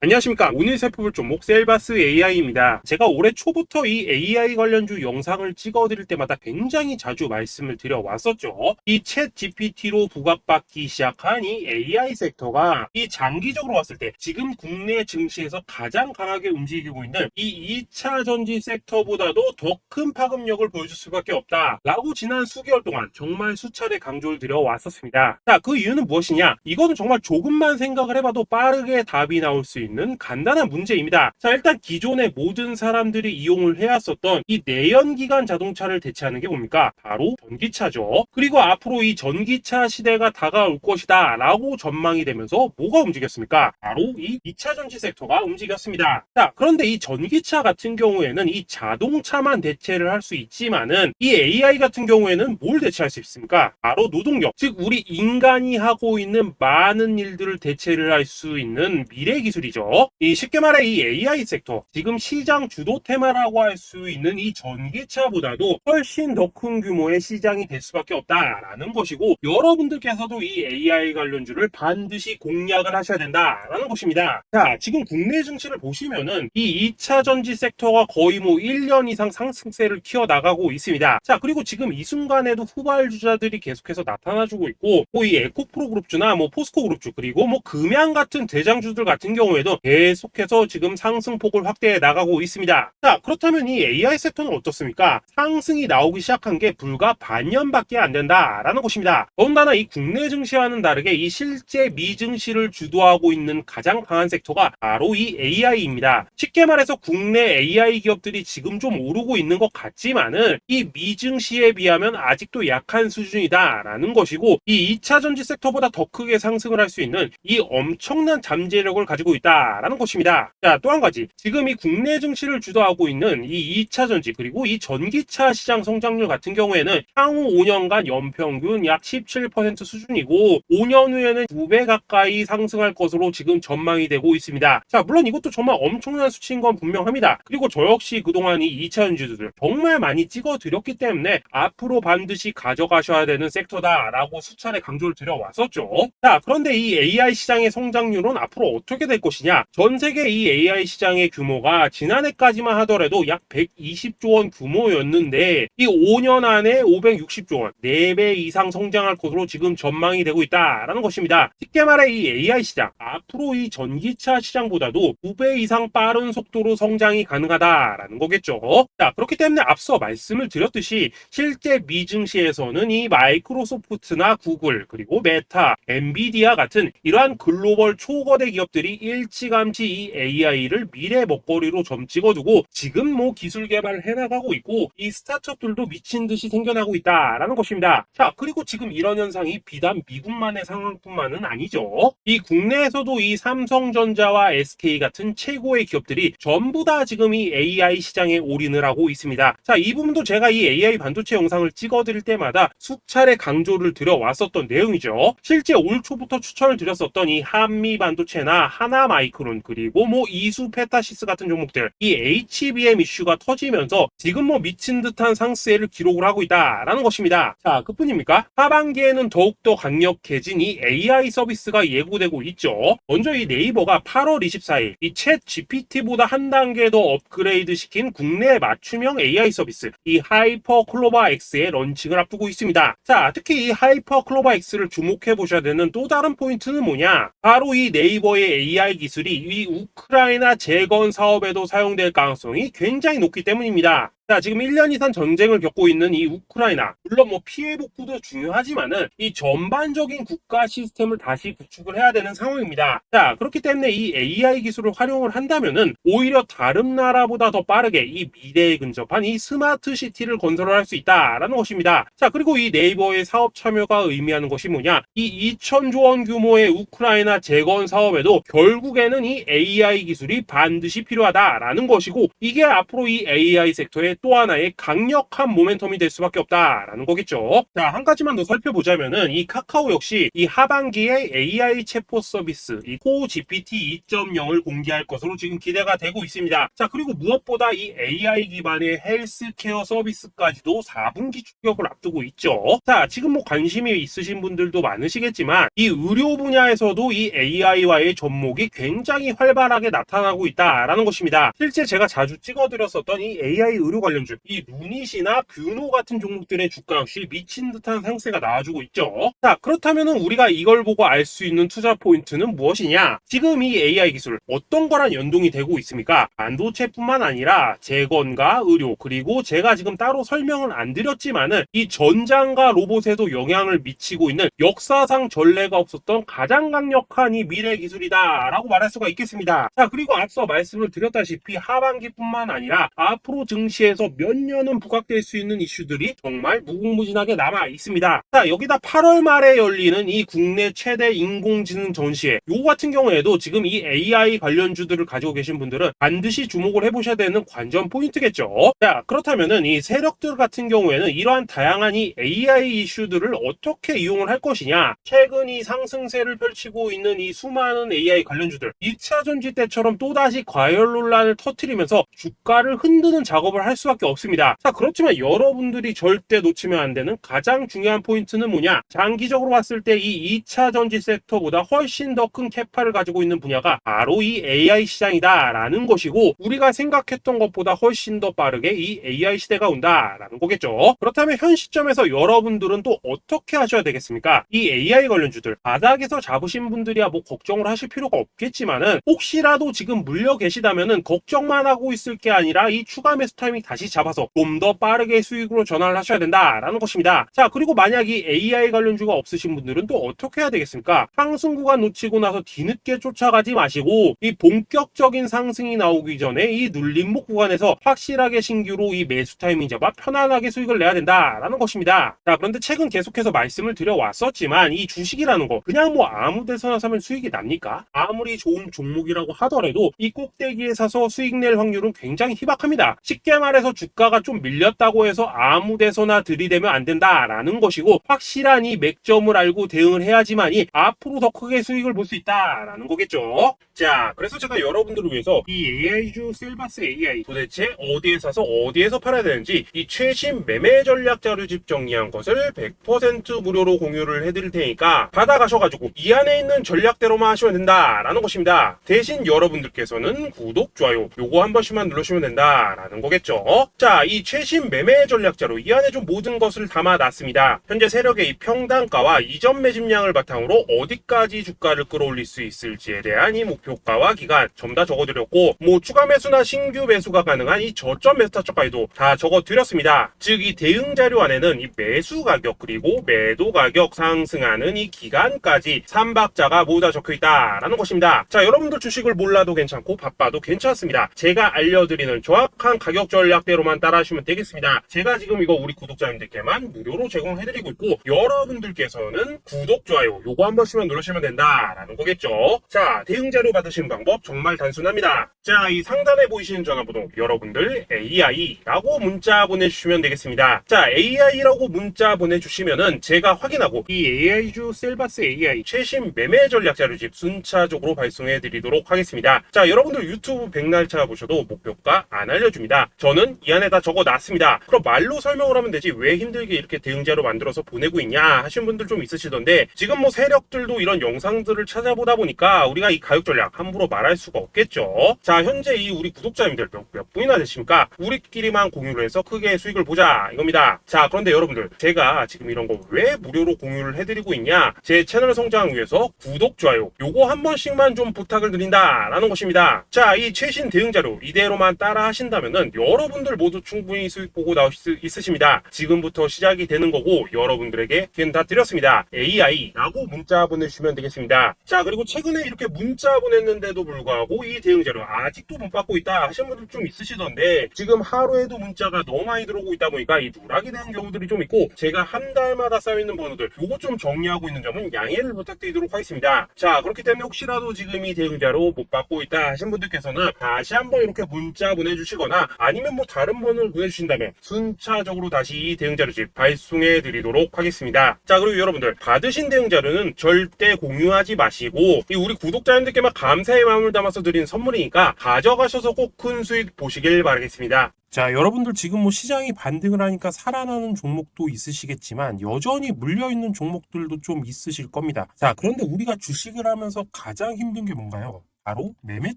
안녕하십니까. 오늘 살펴볼 종목 셀바스 AI입니다. 제가 올해 초부터 이 AI 관련주 영상을 찍어드릴 때마다 굉장히 자주 말씀을 드려왔었죠. 이 챗 GPT로 부각받기 시작한 이 AI 섹터가 이 장기적으로 봤을 때 지금 국내 증시에서 가장 강하게 움직이고 있는 이 2차 전지 섹터보다도 더 큰 파급력을 보여줄 수밖에 없다. 라고 지난 수개월 동안 정말 수차례 강조를 드려왔었습니다. 자, 그 이유는 무엇이냐? 이거는 정말 조금만 생각을 해봐도 빠르게 답이 나올 수 있는 간단한 문제입니다. 자, 일단 기존의 모든 사람들이 이용을 해왔었던 이 내연기관 자동차를 대체하는 게 뭡니까? 바로 전기차죠. 그리고 앞으로 이 전기차 시대가 다가올 것이다 라고 전망이 되면서 뭐가 움직였습니까? 바로 이 2차 전지 섹터가 움직였습니다. 자, 그런데 이 전기차 같은 경우에는 이 자동차만 대체를 할 수 있지만은 이 AI 같은 경우에는 뭘 대체할 수 있습니까? 바로 노동력. 즉, 우리 인간이 하고 있는 많은 일들을 대체를 할 수 있는 미래 기술이죠. 이 쉽게 말해 이 AI 섹터, 지금 시장 주도 테마라고 할 수 있는 이 전기차보다도 훨씬 더 큰 규모의 시장이 될 수밖에 없다라는 것이고 여러분들께서도 이 AI 관련주를 반드시 공략을 하셔야 된다라는 것입니다. 자, 지금 국내 증시를 보시면은 이 2차 전지 섹터가 거의 뭐 1년 이상 상승세를 키워나가고 있습니다. 자, 그리고 지금 이 순간에도 후발주자들이 계속해서 나타나주고 있고 뭐 이 에코프로 그룹주나 뭐 포스코 그룹주 그리고 뭐 금양 같은 대장주들 같은 경우에도 계속해서 지금 상승폭을 확대해 나가고 있습니다. 자, 그렇다면 이 AI 섹터는 어떻습니까? 상승이 나오기 시작한 게 불과 반년밖에 안 된다라는 것입니다. 더군다나 이 국내 증시와는 다르게 이 실제 미증시를 주도하고 있는 가장 강한 섹터가 바로 이 AI입니다. 쉽게 말해서 국내 AI 기업들이 지금 좀 오르고 있는 것 같지만은 이 미증시에 비하면 아직도 약한 수준이다라는 것이고 이 2차 전지 섹터보다 더 크게 상승을 할 수 있는 이 엄청난 잠재력을 가지고 있다 라는 것입니다. 자, 또 한 가지. 지금 이 국내 증시를 주도하고 있는 이 2차 전지 그리고 이 전기차 시장 성장률 같은 경우에는 향후 5년간 연평균 약 17% 수준이고 5년 후에는 2배 가까이 상승할 것으로 지금 전망이 되고 있습니다. 자, 물론 이것도 정말 엄청난 수치인 건 분명합니다. 그리고 저 역시 그동안 이 2차 전지들 정말 많이 찍어 드렸기 때문에 앞으로 반드시 가져가셔야 되는 섹터다라고 수차례 강조를 드려왔었죠. 자, 그런데 이 AI 시장의 성장률은 앞으로 어떻게 될 것이냐? 전 세계 이 AI 시장의 규모가 지난해까지만 하더라도 약 120조 원 규모였는데 이 5년 안에 560조 원, 4배 이상 성장할 것으로 지금 전망이 되고 있다라는 것입니다. 쉽게 말해 이 AI 시장, 앞으로 이 전기차 시장보다도 2배 이상 빠른 속도로 성장이 가능하다라는 거겠죠. 자, 그렇기 때문에 앞서 말씀을 드렸듯이 실제 미증시에서는 이 마이크로소프트나 구글, 그리고 메타, 엔비디아 같은 이러한 글로벌 초거대 기업들이 일 찌감치 이 AI를 미래 먹거리로 점 찍어두고 지금 뭐 기술 개발을 해나가고 있고 이 스타트업들도 미친 듯이 생겨나고 있다라는 것입니다. 자, 그리고 지금 이런 현상이 비단 미국만의 상황뿐만은 아니죠. 이 국내에서도 이 삼성전자와 SK 같은 최고의 기업들이 전부 다 지금 이 AI 시장에 올인을 하고 있습니다. 자, 이 부분도 제가 이 AI 반도체 영상을 찍어드릴 때마다 수차례 강조를 드려왔었던 내용이죠. 실제 올 초부터 추천을 드렸었던 이 한미 반도체나 하나마이 크론 그리고 뭐 이수 페타시스 같은 종목들 이 HBM 이슈가 터지면서 지금 뭐 미친 듯한 상승세를 기록을 하고 있다라는 것입니다. 자, 그뿐입니까? 하반기에는 더욱더 강력해진 이 AI 서비스가 예고되고 있죠. 먼저 이 네이버가 8월 24일 이 챗 GPT보다 한 단계 더 업그레이드 시킨 국내 맞춤형 AI 서비스 이 하이퍼 클로바 X의 런칭을 앞두고 있습니다. 자, 특히 이 하이퍼 클로바 X를 주목해 보셔야 되는 또 다른 포인트는 뭐냐? 바로 이 네이버의 AI 기술 이 이 우크라이나 재건 사업에도 사용될 가능성이 굉장히 높기 때문입니다. 자, 지금 1년 이상 전쟁을 겪고 있는 이 우크라이나. 물론 뭐 피해 복구도 중요하지만은 이 전반적인 국가 시스템을 다시 구축을 해야 되는 상황입니다. 자, 그렇기 때문에 이 AI 기술을 활용을 한다면은 오히려 다른 나라보다 더 빠르게 이 미래에 근접한 이 스마트 시티를 건설을 할 수 있다라는 것입니다. 자, 그리고 이 네이버의 사업 참여가 의미하는 것이 뭐냐? 이 2천조 원 규모의 우크라이나 재건 사업에도 결국에는 이 AI 기술이 반드시 필요하다라는 것이고 이게 앞으로 이 AI 섹터의 또 하나의 강력한 모멘텀이 될 수밖에 없다라는 거겠죠. 자, 한 가지만 더 살펴보자면은 이 카카오 역시 이 하반기에 AI 체포 서비스 이코 GPT 2.0을 공개할 것으로 지금 기대가 되고 있습니다. 자, 그리고 무엇보다 이 AI 기반의 헬스케어 서비스까지도 4분기 출격을 앞두고 있죠. 자, 지금 뭐 관심이 있으신 분들도 많으시겠지만 이 의료 분야에서도 이 AI와의 접목이 굉장히 활발하게 나타나고 있다라는 것입니다. 실제 제가 자주 찍어드렸었던 이 AI 의료 관련주, 이 루닛이나 뷰노 같은 종목들의 주가 역시 미친 듯한 상세가 나와주고 있죠. 자, 그렇다면 우리가 이걸 보고 알 수 있는 투자 포인트는 무엇이냐? 지금 이 AI 기술 어떤 거랑 연동이 되고 있습니까? 반도체뿐만 아니라 재건과 의료 그리고 제가 지금 따로 설명을 안 드렸지만은 이 전장과 로봇에도 영향을 미치고 있는 역사상 전례가 없었던 가장 강력한 이 미래 기술이다라고 말할 수가 있겠습니다. 자, 그리고 앞서 말씀을 드렸다시피 하반기뿐만 아니라 앞으로 증시에 서 몇 년은 부각될 수 있는 이슈들이 정말 무궁무진하게 남아 있습니다. 자, 여기다 8월 말에 열리는 이 국내 최대 인공지능 전시회 요거 같은 경우에도 지금 이 AI 관련주들을 가지고 계신 분들은 반드시 주목을 해보셔야 되는 관전 포인트겠죠. 자, 그렇다면은 이 세력들 같은 경우에는 이러한 다양한 이 AI 이슈들을 어떻게 이용을 할 것이냐 최근 이 상승세를 펼치고 있는 이 수많은 AI 관련주들 2차 전지 때처럼 또다시 과열 논란을 터트리면서 주가를 흔드는 작업을 할수 밖에 없습니다. 자, 그렇지만 여러분들이 절대 놓치면 안 되는 가장 중요한 포인트는 뭐냐? 장기적으로 봤을 때 이 2차 전지 섹터보다 훨씬 더 큰 캐파를 가지고 있는 분야가 바로 이 AI 시장이다라는 것이고 우리가 생각했던 것보다 훨씬 더 빠르게 이 AI 시대가 온다라는 거겠죠. 그렇다면 현 시점에서 여러분들은 또 어떻게 하셔야 되겠습니까? 이 AI 관련주들 바닥에서 잡으신 분들이야 뭐 걱정을 하실 필요가 없겠지만은 혹시라도 지금 물려 계시다면은 걱정만 하고 있을 게 아니라 이 추가 매수 타이밍 다시 잡아서 좀 더 빠르게 수익으로 전환을 하셔야 된다라는 것입니다. 자 그리고 만약 이 AI 관련주가 없으신 분들은 또 어떻게 해야 되겠습니까? 상승 구간 놓치고 나서 뒤늦게 쫓아가지 마시고 이 본격적인 상승이 나오기 전에 이 눌림목 구간에서 확실하게 신규로 이 매수 타이밍 잡아 편안하게 수익을 내야 된다라는 것입니다. 자 그런데 최근 계속해서 말씀을 드려왔었지만 이 주식이라는 거 그냥 뭐 아무 데서나 사면 수익이 납니까? 아무리 좋은 종목이라고 하더라도 이 꼭대기에 사서 수익 낼 확률은 굉장히 희박합니다. 쉽게 말해 서 주가가 좀 밀렸다고 해서 아무 데서나 들이대면 안 된다라는 것이고 확실한 이 맥점을 알고 대응을 해야지만 이 앞으로 더 크게 수익을 볼 수 있다라는 거겠죠. 자, 그래서 제가 여러분들을 위해서 이 AI주 셀바스 AI 도대체 어디에 사서 어디에서 팔아야 되는지 이 최신 매매 전략 자료집 정리한 것을 100% 무료로 공유를 해드릴 테니까 받아가셔가지고 이 안에 있는 전략대로만 하시면 된다라는 것입니다. 대신 여러분들께서는 구독, 좋아요 요거 한 번씩만 누르시면 된다라는 거겠죠. 자, 이 최신 매매 전략 자료 이 안에 좀 모든 것을 담아놨습니다. 현재 세력의 이 평단가와 이전 매집량을 바탕으로 어디까지 주가를 끌어올릴 수 있을지에 대한 이 목표 가와 기간 전부 다 적어드렸고 뭐 추가 매수나 신규 매수가 가능한 이 저점 매수 타점까지도 다 적어드렸습니다. 즉 이 대응 자료 안에는 이 매수 가격 그리고 매도 가격 상승하는 이 기간까지 3박자가 모두 다 적혀 있다라는 것입니다. 자 여러분들 주식을 몰라도 괜찮고 바빠도 괜찮습니다. 제가 알려드리는 정확한 가격 전략대로만 따라하시면 되겠습니다. 제가 지금 이거 우리 구독자님들께만 무료로 제공해드리고 있고 여러분들께서는 구독, 좋아요 요거 한 번씩만 누르시면 된다라는 거겠죠. 자 대응 자료 받으시는 방법 정말 단순합니다. 자 이 상단에 보이시는 전화번호 여러분들 AI라고 문자 보내주시면 되겠습니다. 자 AI라고 문자 보내주시면은 제가 확인하고 이 AI주 셀바스 AI 최신 매매 전략 자료집 순차적으로 발송해 드리도록 하겠습니다. 자 여러분들 유튜브 백날 찾아보셔도 목표가 안 알려줍니다. 저는 이 안에 다 적어놨습니다. 그럼 말로 설명을 하면 되지 왜 힘들게 이렇게 대응자로 만들어서 보내고 있냐 하신 분들 좀 있으시던데 지금 뭐 세력들도 이런 영상들을 찾아보다 보니까 우리가 이 가격 전략 함부로 말할 수가 없겠죠. 자 현재 이 우리 구독자님들 몇, 몇 분이나 되십니까? 우리끼리만 공유를 해서 크게 수익을 보자 이겁니다. 자 그런데 여러분들 제가 지금 이런 거 왜 무료로 공유를 해드리고 있냐? 제 채널 성장을 위해서 구독 좋아요 요거 한 번씩만 좀 부탁을 드린다라는 것입니다. 자 이 최신 대응 자료 이대로만 따라 하신다면은 여러분들 모두 충분히 수익 보고 나올 수 있으십니다. 지금부터 시작이 되는 거고 여러분들에게 기회는 다 드렸습니다. AI라고 문자 보내주시면 되겠습니다. 자 그리고 최근에 이렇게 문자 보내 보냈는데도 불구하고 이 대응 자료 아직도 못 받고 있다 하시는 분들 좀 있으시던데 지금 하루에도 문자가 너무 많이 들어오고 있다 보니까 이 누락이 되는 경우들이 좀 있고 제가 한 달마다 쌓여있는 번호들 요거 좀 정리하고 있는 점은 양해를 부탁드리도록 하겠습니다. 자 그렇기 때문에 혹시라도 지금 이 대응 자료 못 받고 있다 하신 분들께서는 다시 한번 이렇게 문자 보내주시거나 아니면 뭐 다른 번호를 보내주신다면 순차적으로 다시 이 대응 자료집 발송해 드리도록 하겠습니다. 자 그리고 여러분들 받으신 대응 자료는 절대 공유하지 마시고 이 우리 구독자님들께만 감사의 마음을 담아서 드린 선물이니까 가져가셔서 꼭 큰 수익 보시길 바라겠습니다. 자, 여러분들 지금 뭐 시장이 반등을 하니까 살아나는 종목도 있으시겠지만 여전히 물려있는 종목들도 좀 있으실 겁니다. 자, 그런데 우리가 주식을 하면서 가장 힘든 게 뭔가요? 바로 매매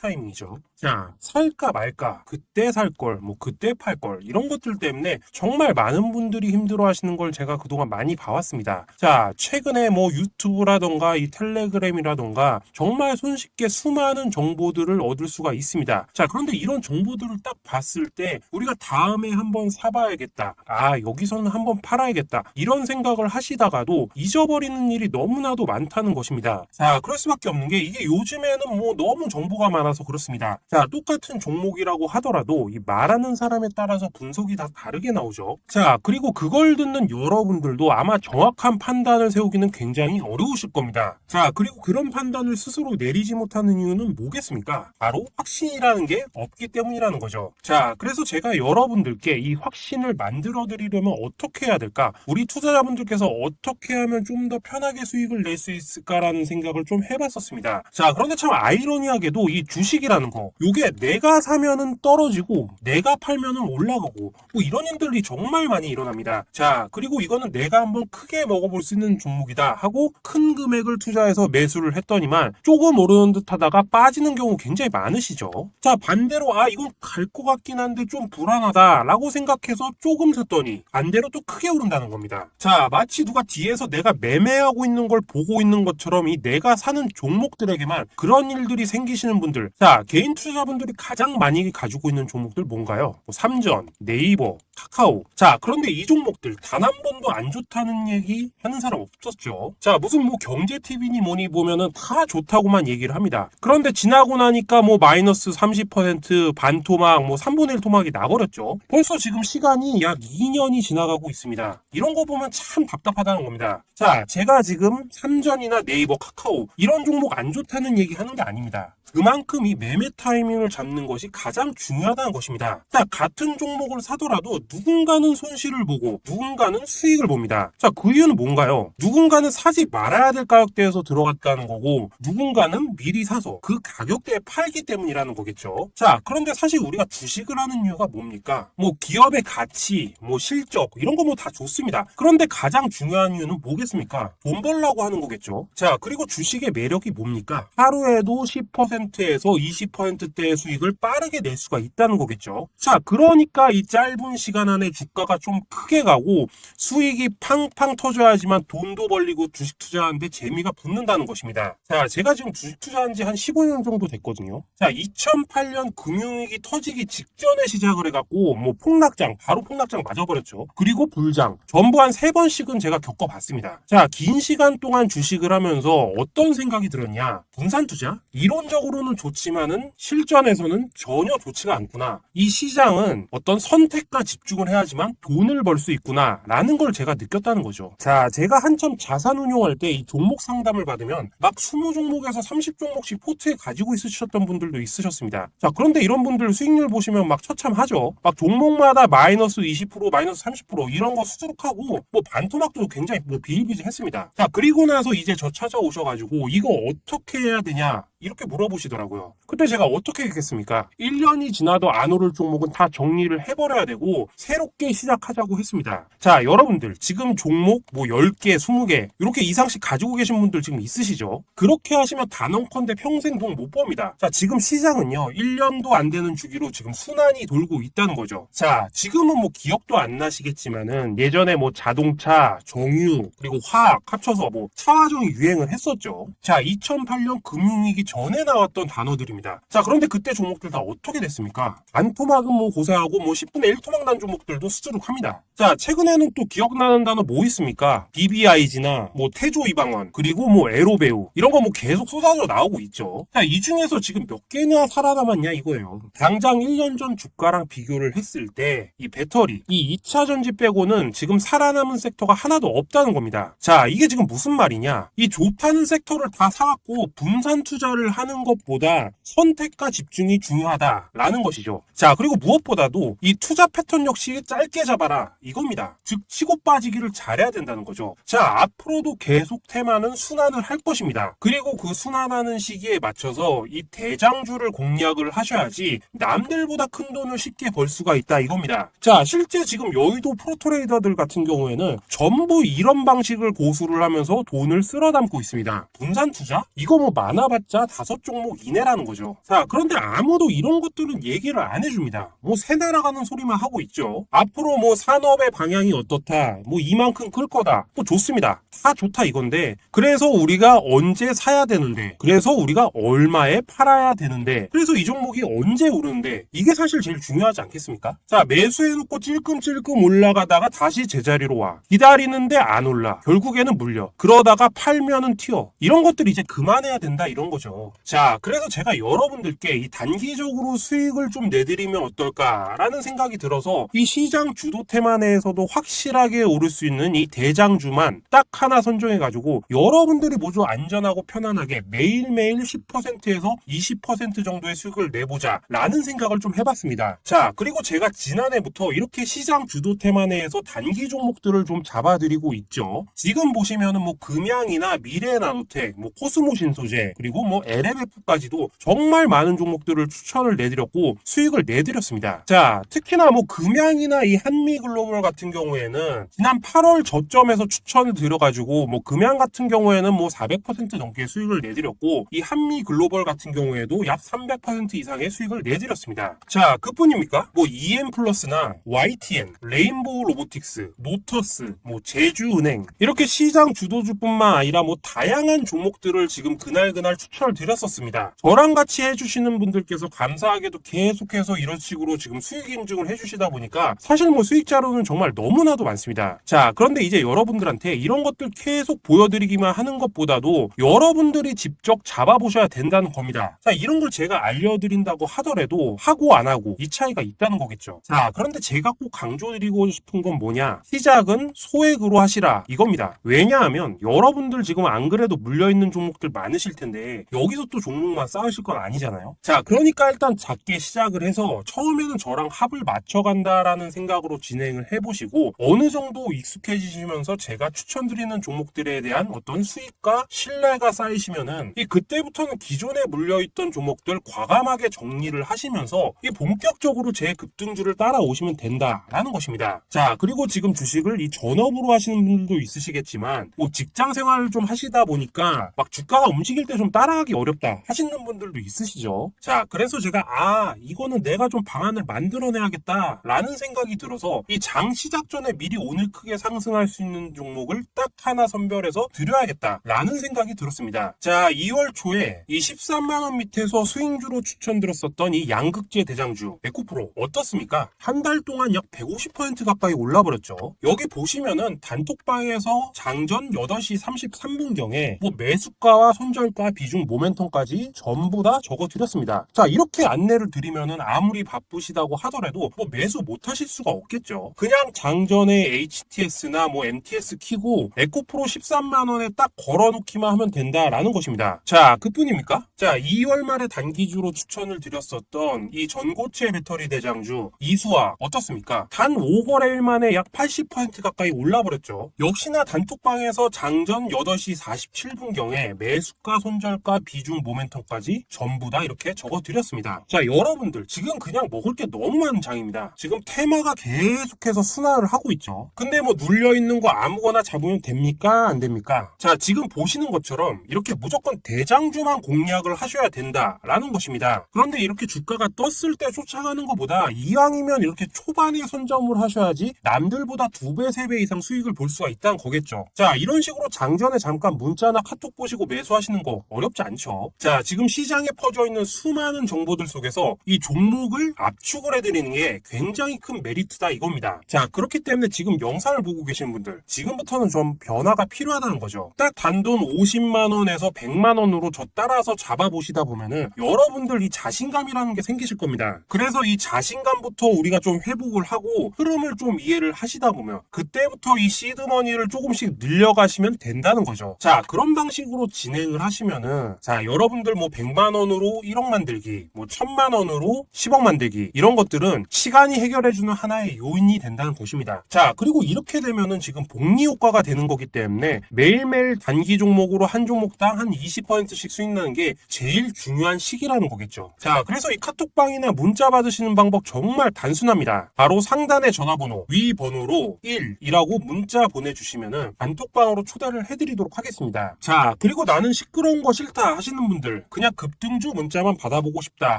타이밍이죠. 자, 살까 말까, 그때 살 걸, 뭐 그때 팔 걸, 이런 것들 때문에 정말 많은 분들이 힘들어 하시는 걸 제가 그동안 많이 봐왔습니다. 자, 최근에 뭐 유튜브라던가 이 텔레그램이라던가 정말 손쉽게 수많은 정보들을 얻을 수가 있습니다. 자, 그런데 이런 정보들을 딱 봤을 때 우리가 다음에 한번 사봐야겠다. 아, 여기서는 한번 팔아야겠다. 이런 생각을 하시다가도 잊어버리는 일이 너무나도 많다는 것입니다. 자, 그럴 수밖에 없는 게 이게 요즘에는 뭐 너무 정보가 많아서 그렇습니다. 자, 똑같은 종목이라고 하더라도 이 말하는 사람에 따라서 분석이 다 다르게 나오죠. 자, 그리고 그걸 듣는 여러분들도 아마 정확한 판단을 세우기는 굉장히 어려우실 겁니다. 자, 그리고 그런 판단을 스스로 내리지 못하는 이유는 뭐겠습니까? 바로 확신이라는 게 없기 때문이라는 거죠. 자, 그래서 제가 여러분들께 이 확신을 만들어 드리려면 어떻게 해야 될까? 우리 투자자분들께서 어떻게 하면 좀 더 편하게 수익을 낼 수 있을까라는 생각을 좀 해봤었습니다. 자, 그런데 참 아이러니 하게도 이 주식이라는 거, 요게 내가 사면은 떨어지고 내가 팔면은 올라가고 뭐 이런 일들이 정말 많이 일어납니다. 자, 그리고 이거는 내가 한번 크게 먹어볼 수 있는 종목이다 하고 큰 금액을 투자해서 매수를 했더니만 조금 오르는 듯 하다가 빠지는 경우 굉장히 많으시죠. 자, 반대로 아, 이건 갈 것 같긴 한데 좀 불안하다 라고 생각해서 조금 샀더니 반대로 또 크게 오른다는 겁니다. 자, 마치 누가 뒤에서 내가 매매하고 있는 걸 보고 있는 것처럼 이 내가 사는 종목들에게만 그런 일들이 생기시는 분들. 자, 개인 투자자분들이 가장 많이 가지고 있는 종목들 뭔가요? 뭐 삼전, 네이버, 카카오. 자, 그런데 이 종목들 단 한 번도 안 좋다는 얘기 하는 사람 없었죠. 자, 무슨 뭐 경제 TV니 뭐니 보면은 다 좋다고만 얘기를 합니다. 그런데 지나고 나니까 뭐 마이너스 30% 반토막 뭐 3분의 1 토막이 나버렸죠. 벌써 지금 시간이 약 2년이 지나가고 있습니다. 이런 거 보면 참 답답하다는 겁니다. 자, 제가 지금 삼전이나 네이버, 카카오 이런 종목 안 좋다는 얘기 하는 게 아닙니다. 그만큼 이 매매 타이밍을 잡는 것이 가장 중요하다는 것입니다. 자, 같은 종목을 사더라도 누군가는 손실을 보고 누군가는 수익을 봅니다. 자, 그 이유는 뭔가요? 누군가는 사지 말아야 될 가격대에서 들어갔다는 거고 누군가는 미리 사서 그 가격대에 팔기 때문이라는 거겠죠. 자, 그런데 사실 우리가 주식을 하는 이유가 뭡니까? 뭐 기업의 가치, 뭐 실적 이런 거 뭐 다 좋습니다. 그런데 가장 중요한 이유는 뭐겠습니까? 돈 벌라고 하는 거겠죠. 자, 그리고 주식의 매력이 뭡니까? 하루에도 10%에서 20%대의 수익을 빠르게 낼 수가 있다는 거겠죠. 자, 그러니까 이 짧은 시간 안에 주가가 좀 크게 가고 수익이 팡팡 터져야지만 돈도 벌리고 주식 투자하는데 재미가 붙는다는 것입니다. 자, 제가 지금 주식 투자한 지 한 15년 정도 됐거든요. 자, 2008년 금융위기 터지기 직전에 시작을 해갖고 뭐 폭락장, 바로 폭락장 맞아버렸죠. 그리고 불장, 전부 한 세 번씩은 제가 겪어봤습니다. 자, 긴 시간 동안 주식을 하면서 어떤 생각이 들었냐? 분산 투자? 이론적으로는 좋지만은 실전에서는 전혀 좋지가 않구나. 이 시장은 어떤 선택과 집중 을 해야지만 돈을 벌 수 있구나. 라는 걸 제가 느꼈다는 거죠. 자, 제가 한참 자산 운용할 때 이 종목 상담을 받으면 막 20종목에서 30종목씩 포트에 가지고 있으셨던 분들도 있으셨습니다. 자, 그런데 이런 분들 수익률 보시면 막 처참하죠. 막 종목마다 마이너스 20%, 마이너스 30% 이런 거 수두룩하고 뭐 반토막도 굉장히 뭐 비일비재했습니다. 자, 그리고 나서 이제 저 찾아오셔가지고 이거 어떻게 해야 되냐? 이렇게 물어보시더라고요. 그때 제가 어떻게 했겠습니까? 1년이 지나도 안 오를 종목은 다 정리를 해버려야 되고 새롭게 시작하자고 했습니다. 자, 여러분들 지금 종목 뭐 10개, 20개 이렇게 이상씩 가지고 계신 분들 지금 있으시죠? 그렇게 하시면 단언컨대 평생 돈 못 법니다. 자, 지금 시장은요. 1년도 안 되는 주기로 지금 순환이 돌고 있다는 거죠. 자, 지금은 뭐 기억도 안 나시겠지만은 예전에 뭐 자동차, 정유, 그리고 화학 합쳐서 뭐 차화정이 유행을 했었죠. 자, 2008년 금융위기 전에 나왔던 단어들입니다. 자, 그런데 그때 종목들 다 어떻게 됐습니까? 반토막은 뭐 고사하고 뭐 10분의 1 토막 난 종목들도 수두룩합니다. 자, 최근에는 또 기억나는 단어 뭐 있습니까? BBIG나 뭐 태조 이방원 그리고 뭐 에로배우 이런 거 뭐 계속 쏟아져 나오고 있죠. 자, 이 중에서 지금 몇 개나 살아남았냐 이거예요. 당장 1년 전 주가랑 비교를 했을 때 이 배터리, 이 2차 전지 빼고는 지금 살아남은 섹터가 하나도 없다는 겁니다. 자, 이게 지금 무슨 말이냐? 이 좋다는 섹터를 다 사갖고 분산 투자를 하는 것보다 선택과 집중이 중요하다라는 것이죠. 자, 그리고 무엇보다도 이 투자 패턴 역시 짧게 잡아라 이겁니다. 즉 치고 빠지기를 잘해야 된다는 거죠. 자, 앞으로도 계속 테마는 순환을 할 것입니다. 그리고 그 순환하는 시기에 맞춰서 이 대장주를 공략을 하셔야지 남들보다 큰 돈을 쉽게 벌 수가 있다 이겁니다. 자, 실제 지금 여의도 프로트레이더들 같은 경우에는 전부 이런 방식을 고수를 하면서 돈을 쓸어 담고 있습니다. 분산 투자? 이거 뭐 많아봤자 다섯 종목 이내라는 거죠. 자, 그런데 아무도 이런 것들은 얘기를 안 해줍니다. 뭐 새 날아가는 소리만 하고 있죠. 앞으로 뭐 산업의 방향이 어떻다, 뭐 이만큼 클 거다, 뭐 좋습니다. 다 좋다 이건데, 그래서 우리가 언제 사야 되는데, 그래서 우리가 얼마에 팔아야 되는데, 그래서 이 종목이 언제 오르는데, 이게 사실 제일 중요하지 않겠습니까? 자, 매수해놓고 찔끔찔끔 올라가다가 다시 제자리로 와. 기다리는데 안 올라. 결국에는 물려. 그러다가 팔면은 튀어. 이런 것들 이제 그만해야 된다 이런 거죠. 자, 그래서 제가 여러분들께 이 단기적으로 수익을 좀 내드리면 어떨까라는 생각이 들어서 이 시장 주도 테마 내에서도 확실하게 오를 수 있는 이 대장주만 딱 하나 선정해가지고 여러분들이 모두 안전하고 편안하게 매일매일 10%에서 20% 정도의 수익을 내보자 라는 생각을 좀 해봤습니다. 자, 그리고 제가 지난해부터 이렇게 시장 주도 테마 내에서 단기 종목들을 좀 잡아드리고 있죠. 지금 보시면은 뭐 금양이나 미래나노텍, 뭐 코스모 신소재, 그리고 뭐 LMF까지도 정말 많은 종목들을 추천을 내드렸고 수익을 내드렸습니다. 자, 특히나 뭐 금양이나 이 한미글로벌 같은 경우에는 지난 8월 저점에서 추천을 드려가지고 뭐 금양 같은 경우에는 뭐 400% 넘게 수익을 내드렸고 이 한미글로벌 같은 경우에도 약 300% 이상의 수익을 내드렸습니다. 자, 그뿐입니까? 뭐 EM 플러스나 YTN, 레인보우 로보틱스, 노터스, 뭐 제주은행 이렇게 시장 주도주뿐만 아니라 뭐 다양한 종목들을 지금 그날그날 추천을 드렸었습니다. 저랑 같이 해주시는 분들께서 감사하게도 계속해서 이런 식으로 지금 수익 인증을 해주시다 보니까 사실 뭐 수익 자료는 정말 너무나도 많습니다. 자, 그런데 이제 여러분들한테 이런 것들 계속 보여드리기만 하는 것보다도 여러분들이 직접 잡아보셔야 된다는 겁니다. 자, 이런 걸 제가 알려드린다고 하더라도 하고 안 하고 이 차이가 있다는 거겠죠. 자, 그런데 제가 꼭 강조드리고 싶은 건 뭐냐? 시작은 소액으로 하시라 이겁니다. 왜냐하면 여러분들 지금 안 그래도 물려있는 종목들 많으실 텐데 여기서 또 종목만 쌓으실 건 아니잖아요. 자, 그러니까 일단 작게 시작을 해서 처음에는 저랑 합을 맞춰간다라는 생각으로 진행을 해보시고 어느 정도 익숙해지시면서 제가 추천드리는 종목들에 대한 어떤 수익과 신뢰가 쌓이시면은 이 그때부터는 기존에 물려있던 종목들 과감하게 정리를 하시면서 이 본격적으로 제 급등주를 따라오시면 된다라는 것입니다. 자, 그리고 지금 주식을 이 전업으로 하시는 분들도 있으시겠지만 뭐 직장 생활을 좀 하시다 보니까 막 주가가 움직일 때 좀 따라가기 어렵다 하시는 분들도 있으시죠. 자, 그래서 제가 아, 이거는 내가 좀 방안을 만들어내야겠다 라는 생각이 들어서 이 장 시작 전에 미리 오늘 크게 상승할 수 있는 종목을 딱 하나 선별해서 드려야겠다 라는 생각이 들었습니다. 자, 2월 초에 이 13만원 밑에서 스윙주로 추천드렸었던 이 양극재 대장주 에코프로 어떻습니까? 한 달 동안 약 150% 가까이 올라버렸죠. 여기 보시면은 단톡방에서 장전 8시 33분경에 뭐 매수가와 손절가 비중 모멘텀까지 전부 다 적어 드렸습니다. 자, 이렇게 안내를 드리면은 아무리 바쁘시다고 하더라도 뭐 매수 못 하실 수가 없겠죠. 그냥 장전에 HTS나 뭐 MTS 키고 에코프로 13만 원에 딱 걸어 놓기만 하면 된다라는 것입니다. 자, 그뿐입니까? 자, 2월 말에 단기주로 추천을 드렸었던 이 전고체 배터리 대장주 이수와 어떻습니까? 단 5거래일 만에 약 80% 가까이 올라버렸죠. 역시나 단톡방에서 장전 8시 47분경에 매수가 손절가 비중 모멘텀까지 전부 다 이렇게 적어 드렸습니다. 자, 여러분들 지금 그냥 먹을 게 너무 많은 장입니다. 지금 테마가 계속해서 순환을 하고 있죠. 근데 뭐 눌려 있는 거 아무거나 잡으면 됩니까? 안 됩니까? 자, 지금 보시는 것처럼 이렇게 무조건 대장주만 공략을 하셔야 된다라는 것입니다. 그런데 이렇게 주가가 떴을 때 쫓아가는 것보다 이왕이면 이렇게 초반에 선점을 하셔야지 남들보다 두 배, 세배 이상 수익을 볼 수가 있다는 거겠죠. 자, 이런 식으로 장전에 잠깐 문자나 카톡 보시고 매수하시는 거 어렵지 않죠? 않죠. 자, 지금 시장에 퍼져 있는 수많은 정보들 속에서 이 종목을 압축을 해드리는 게 굉장히 큰 메리트다 이겁니다. 자, 그렇기 때문에 지금 영상을 보고 계신 분들, 지금부터는 좀 변화가 필요하다는 거죠. 딱 단돈 50만원에서 100만원으로 저 따라서 잡아보시다 보면은 여러분들 이 자신감이라는 게 생기실 겁니다. 그래서 이 자신감부터 우리가 좀 회복을 하고 흐름을 좀 이해를 하시다 보면 그때부터 이 시드머니를 조금씩 늘려가시면 된다는 거죠. 자, 그런 방식으로 진행을 하시면은 자, 여러분들 뭐 100만 원으로 1억 만들기, 뭐 1000만 원으로 10억 만들기 이런 것들은 시간이 해결해 주는 하나의 요인이 된다는 것입니다. 자, 그리고 이렇게 되면은 지금 복리 효과가 되는 거기 때문에 매일매일 단기 종목으로 한 종목당 한 20%씩 수익 나는 게 제일 중요한 시기라는 거겠죠. 자, 그래서 이 카톡방이나 문자 받으시는 방법 정말 단순합니다. 바로 상단의 전화번호, 위 번호로 1이라고 문자 보내주시면은 단톡방으로 초대를 해드리도록 하겠습니다. 자, 그리고 나는 시끄러운 거 싫다 하시는 분들, 그냥 급등주 문자만 받아보고 싶다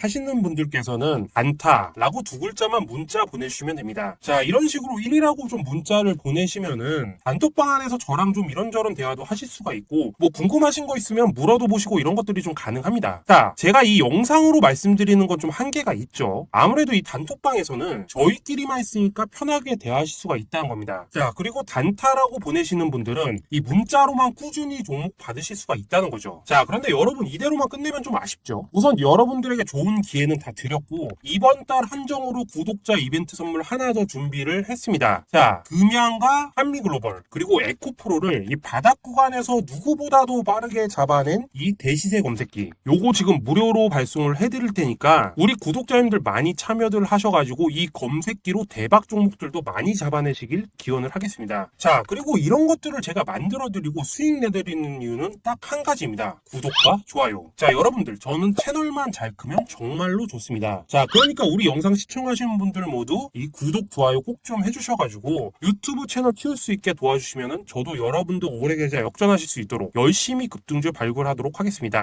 하시는 분들께서는 안타라고 두 글자만 문자 보내주시면 됩니다. 자, 이런 식으로 1이라고 좀 문자를 보내시면은 단톡방 안에서 저랑 좀 이런저런 대화도 하실 수가 있고, 뭐 궁금하신 거 있으면 물어도 보시고 이런 것들이 좀 가능합니다. 자, 제가 이 영상으로 말씀드리는 건 좀 한계가 있죠. 아무래도 이 단톡방에서는 저희끼리만 있으니까 편하게 대화하실 수가 있다는 겁니다. 자, 그리고 단타라고 보내시는 분들은 이 문자로만 꾸준히 종목 받으실 수가 있다는 거죠. 자, 그런데 여러분 이대로만 끝내면 좀 아쉽죠. 우선 여러분들에게 좋은 기회는 다 드렸고 이번 달 한정으로 구독자 이벤트 선물 하나 더 준비를 했습니다. 자, 금양과 한미글로벌 그리고 에코프로를 이 바닥 구간에서 누구보다도 빠르게 잡아낸 이 대시세 검색기 요거 지금 무료로 발송을 해드릴 테니까 우리 구독자님들 많이 참여들 하셔가지고 이 검색기로 대박 종목들도 많이 잡아내시길 기원을 하겠습니다. 자, 그리고 이런 것들을 제가 만들어드리고 수익 내드리는 이유는 딱 한 가지입니다. 구독과 좋아요. 자, 여러분들, 저는 채널만 잘 크면 정말로 좋습니다. 자, 그러니까 우리 영상 시청하시는 분들 모두 이 구독, 좋아요 꼭 좀 해주셔가지고 유튜브 채널 키울 수 있게 도와주시면은 저도 여러분도 오래 계좌 역전하실 수 있도록 열심히 급등주 발굴하도록 하겠습니다.